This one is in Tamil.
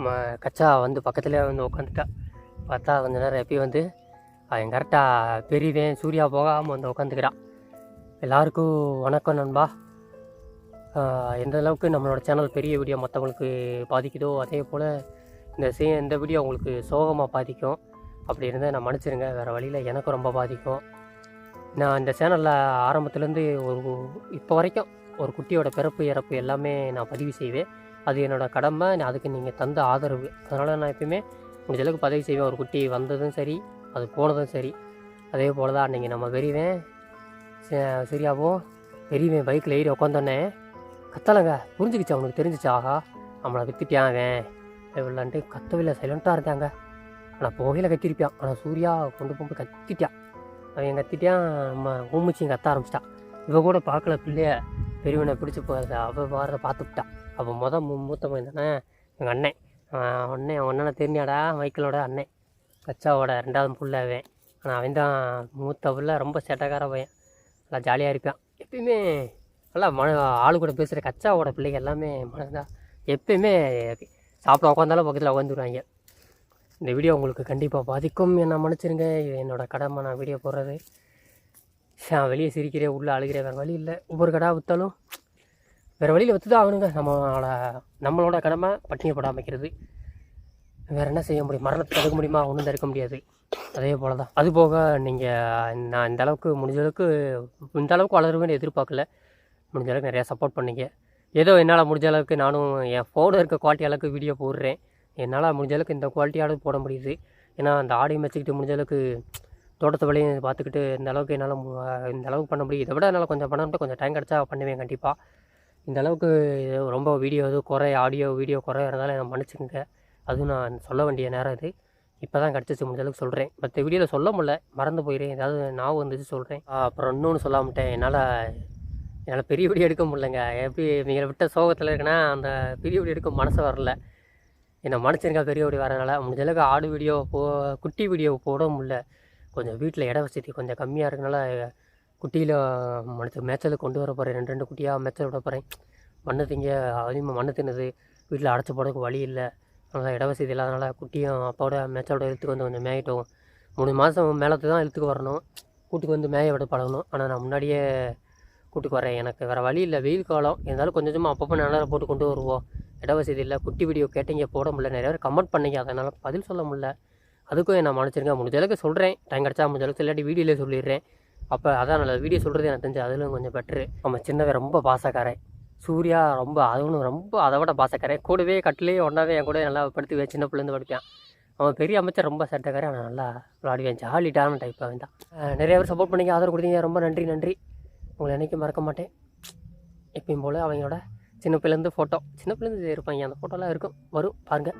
ம- கச்சா வந்து பக்கத்துலேயே வந்து உட்காந்துட்டா பார்த்தா கொஞ்ச நேரம் எப்பயும் வந்து அவன் கரெக்டாக பெரியவன் சூர்யா போகாமல் வந்து உட்காந்துக்கிறான் எல்லாருக்கும் வணக்கம் நண்பா. எந்த அளவுக்கு நம்மளோட சேனல் பெரிய வீடியோ மற்றவங்களுக்கு பாதிக்குதோ அதே போல் இந்த சே இந்த வீடியோ உங்களுக்கு சோகமாக பாதிக்கும். அப்படி இருந்தால் நான் மன்னிச்சிருங்க. வேறு வழியில் எனக்கும் ரொம்ப பாதிக்கும். நான் இந்த சேனலில் ஆரம்பத்துலேருந்து ஒரு இப்போ வரைக்கும் ஒரு குட்டியோட பிறப்பு இறப்பு எல்லாமே நான் பதிவு செய்வேன். அது என்னோடய கடமை. அதுக்கு நீங்கள் தந்த ஆதரவு. அதனால் நான் எப்பயுமே முடிஞ்ச அளவுக்கு பதவி செய்வேன். ஒரு குட்டி வந்ததும் சரி அது போனதும் சரி. அதே போல் தான் அன்றைக்கி நம்ம வெறிவேன். ச- சரியாவும் பெரியவன் பைக்கில் ஏறி உக்காந்தோடனே கத்தலைங்க புரிஞ்சுக்கிச்சு? அவனுக்கு தெரிஞ்சிச்சு? ஆகா நம்மளை வித்துட்டியான் அவன்? இப்படிலான்ட்டு கத்தவில்லை. சைலண்ட்டாக இருந்தாங்க. ஆனால் போகையில் கத்திருப்பான். ஆனால் சூர்யா கொண்டு போகும்போது கத்திட்டான். அவன் கத்திட்டான். நம்ம ஊமிச்சியும் கத்த ஆரம்பிச்சிட்டான். இவ கூட பார்க்கல பிள்ளைய. பெரியவனை பிடிச்சி போகிறத அவள் வாரத பார்த்துக்கிட்டான் அப்போ மொதல் மூ மூத்த மகன் தானே? எங்கள் அண்ணன். அண்ணன் அவன் அண்ணனை தெரிஞ்சாடா மைக்கிளோட அண்ணன். கச்சாவோட ரெண்டாவது புள்ள அவன். ஆனால் அவன் தான் மூத்த புள்ள. ரொம்ப சேட்டக்கார பையன். நல்லா ஜாலியாக இருப்பான் எப்பயுமே நல்லா மன ஆளு கூட பேசுகிற கச்சாவோட பிள்ளைங்க எல்லாமே மனதான் எப்பயுமே சாப்பிட உட்காந்தாலும் பக்கத்தில் உட்காந்துருவாங்க இந்த வீடியோ உங்களுக்கு கண்டிப்பாக பாதிக்கும். என்ன மன்னிச்சிருங்க. என்னோடய என்னோட கடமை. நான் வீடியோ போடுறது. நான் வெளியே சிரிக்கிறேன் உள்ளே அழுகிறேன் வேறு வழி இல்லை. ஒவ்வொரு கடை விற்றாலும் வேறு வழியில் வச்சு தான் ஆகணுங்க. நம்மளோட நம்மளோட கடமை பட்டினி போடாம வேறு என்ன செய்ய முடியும்? மரணத்தை தடுக்க முடியுமா? ஒன்றும் தடுக்க முடியாது. அதே போல் தான் அது போக நீங்கள் நான் இந்த அளவுக்கு முடிஞ்ச அளவுக்கு இந்த அளவுக்கு வளருவேன்னு எதிர்பார்க்கல. முடிஞ்ச அளவுக்கு நிறையா சப்போர்ட் பண்ணீங்க. ஏதோ என்னால் முடிஞ்ச அளவுக்கு நானும் என் ஃபோனில் இருக்க குவாலிட்டி அளவுக்கு வீடியோ போடுறேன். என்னால் முடிஞ்ச அளவுக்கு இந்த குவாலிட்டியாவது போட முடியுது. ஏன்னா அந்த ஆடியும் வச்சுக்கிட்டு முடிஞ்ச அளவுக்கு தோட்டத்து வேலையும் பார்த்துக்கிட்டு இந்த அளவுக்கு என்னால் இந்த அளவுக்கு பண்ண முடியும். இதை விட என்னால் கொஞ்சம் பண்ண கொஞ்சம் டைம் கிடச்சா பண்ணுவேன் கண்டிப்பாக இந்த அளவுக்கு ரொம்ப வீடியோ எதுவும் குறை ஆடியோ வீடியோ குறை இருந்தாலும் என்னை மன்னிச்சுக்கோங்க. அதுவும் நான் சொல்ல வேண்டிய நேரம் இது. இப்போ தான் கிடச்சிச்சு முடிஞ்ச அளவுக்கு சொல்கிறேன் மற்ற வீடியோவில் சொல்ல முடியல மறந்து போயிடுறேன் ஏதாவது ஞாபகம் வந்துச்சு சொல்கிறேன் அப்புறம் இன்னொன்று சொல்லாமட்டேன் என்னால் என்னால் பெரிய வீடியோ எடுக்க முடியலங்க. எப்படி நீங்கள் விட்ட சோகத்தில் இருக்குன்னா அந்த பெரிய வீடியோ எடுக்க மனசு வரல. என்னை மன்னிச்சிருக்கா பெரிய வீடியோ வரனால. முடிஞ்ச அளவுக்கு ஆடு வீடியோ போ குட்டி வீடியோ போட முடில கொஞ்சம் வீட்டில் இட வசதி கொஞ்சம் கம்மியாக இருக்கனால குட்டியில் மனுச்சு மேய்ச்சலுக்கு கொண்டு வர போகிறேன் ரெண்டு ரெண்டு குட்டியாக மேய்ச்சல் விட போகிறேன் மண்ணை திங்க அதிகமாக மண்ணை தின்னுது வீட்டில் அடைச்சி போடுறதுக்கு வழி இல்லை. அதனால் இட வசதி இல்லாதனால குட்டியும் அப்பாவோட மேய்ச்சலோட இழுத்துக்கு வந்து கொஞ்சம் மேயிட்டோம். மூணு மாதம் மேலத்து தான் இழுத்துக்கு வரணும். கூட்டுக்கு வந்து மேய விட பழகணும். ஆனால் நான் முன்னாடியே கூட்டுக்கு வரேன். எனக்கு வேறு வழி இல்லை. வெயில் காலம். இருந்தாலும் கொஞ்சம் கொஞ்சமாக அப்பப்போ நல்லா போட்டு கொண்டு வருவோம். இட வசதி இல்லை. குட்டி வீடியோ கேட்டீங்க போட முடியல. நிறைய பேர் கமெண்ட் பண்ணிங்க. அதனால் பதில் சொல்ல முடியல. அதுக்கும் என்ன மன்னிச்சிருங்க. முடிஞ்ச அளவுக்கு சொல்கிறேன் டைம் கிடச்சா முடிஞ்ச அளவுக்கு இல்லாட்டி வீடியோலேயே சொல்லிடுறேன். அப்போ அதான் நல்ல வீடியோ சொல்கிறது எனக்கு தெரிஞ்சு அதிலும் கொஞ்சம் பெட்ரு நம்ம சின்னவன் ரொம்ப பாசக்காரன். சூர்யா ரொம்ப அதுவும் ரொம்ப அதை விட பாசக்காரன். கூடவே கட்டிலேயே ஒன்றாவே என் கூட நல்லா படுத்துவேன் சின்ன பிள்ளைந்து படிப்பேன் அவன் பெரிய அமைச்சர் ரொம்ப சட்டக்காரன். அவன் நல்லா விளாடுவேன் ஜாலிட்டான டைப் அவன் தான். நிறைய பேர் சப்போர்ட் பண்ணிங்க ஆதரவு கொடுத்தீங்க. ரொம்ப நன்றி நன்றி. உங்களை என்றைக்கும் மறக்க மாட்டேன். எப்பயும் போல் அவங்களோட சின்ன பிள்ளைலேருந்து ஃபோட்டோ சின்ன பிள்ளைலேருந்து இருப்பாங்க. அந்த ஃபோட்டோலாம் இருக்கும். வரும். பாருங்கள்